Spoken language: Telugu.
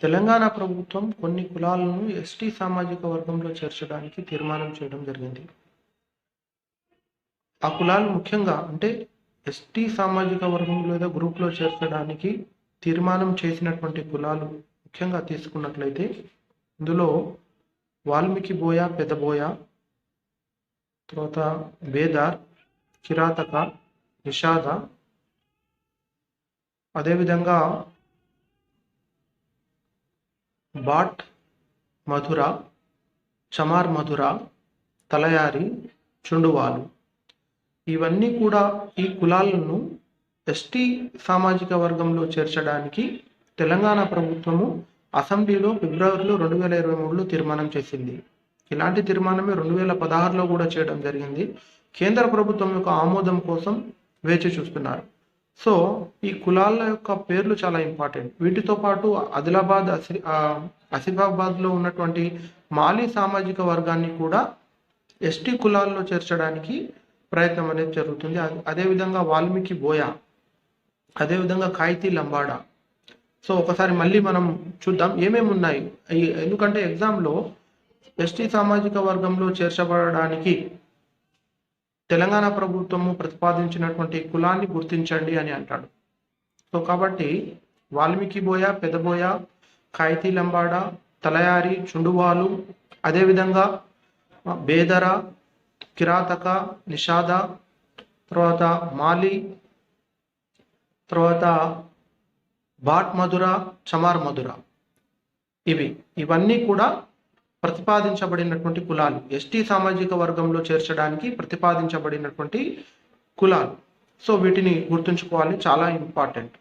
తెలంగాణ ప్రభుత్వం కొన్ని కులాలను ఎస్టీ సామాజిక వర్గంలో చేర్చడానికి తీర్మానం చేయడం జరిగింది. ఆ కులాలు ముఖ్యంగా అంటే ఎస్టీ సామాజిక వర్గం లేదా గ్రూప్లో చేర్చడానికి తీర్మానం చేసినటువంటి కులాలు ముఖ్యంగా తీసుకున్నట్లయితే ఇందులో వాల్మీకి బోయ పెదబోయ తర్వాత బేదార్ కిరాతక నిషాద అదేవిధంగా బాట్ మధుర చమార్ మధుర తలయారి చుండువాలు. ఇవన్నీ కూడా ఈ కులాలను ఎస్టీ సామాజిక వర్గంలో చేర్చడానికి తెలంగాణ ప్రభుత్వము అసెంబ్లీలో ఫిబ్రవరిలో రెండు వేల ఇరవై మూడులో తీర్మానం చేసింది. ఇలాంటి తీర్మానమే రెండు వేల పదహారులో కూడా చేయడం జరిగింది. కేంద్ర ప్రభుత్వం యొక్క ఆమోదం కోసం వేచి చూస్తున్నారు. సో ఈ కులాల యొక్క పేర్లు చాలా ఇంపార్టెంట్. వీటితో పాటు ఆదిలాబాద్ అసి ఆ, ఆసిఫాబాద్లో ఉన్నటువంటి మాలీ సామాజిక వర్గాన్ని కూడా ఎస్టీ కులాల్లో చేర్చడానికి ప్రయత్నం అనేది జరుగుతుంది. అదే- అదేవిధంగా వాల్మీకి బోయ అదేవిధంగా కాయితీ లంబాడా. సో ఒకసారి మళ్ళీ మనం చూద్దాం ఏమేమి ఉన్నాయి. ఎందుకంటే ఎగ్జామ్లో ఎస్టీ సామాజిక వర్గంలో చేర్చబడడానికి తెలంగాణ ప్రభుత్వము ప్రతిపాదించినటువంటి కులాన్ని గుర్తించండి అని అంటాడు. సో కాబట్టి వాల్మీకి బోయ పెదబోయ కాయితీ లంబాడ తలయారి చుండువాలు అదేవిధంగా బేదర కిరాతక నిషాద తర్వాత మాలి తర్వాత బాట్ మధుర చమార్ మధుర ఇవి. ఇవన్నీ కూడా ప్రతిపాదించబడినటువంటి కులాలు. ఎస్టీ సామాజిక వర్గంలో చేర్చడానికి ప్రతిపాదించబడినటువంటి కులాలు. సో వీటిని గుర్తుంచుకోవాలి. చాలా ఇంపార్టెంట్.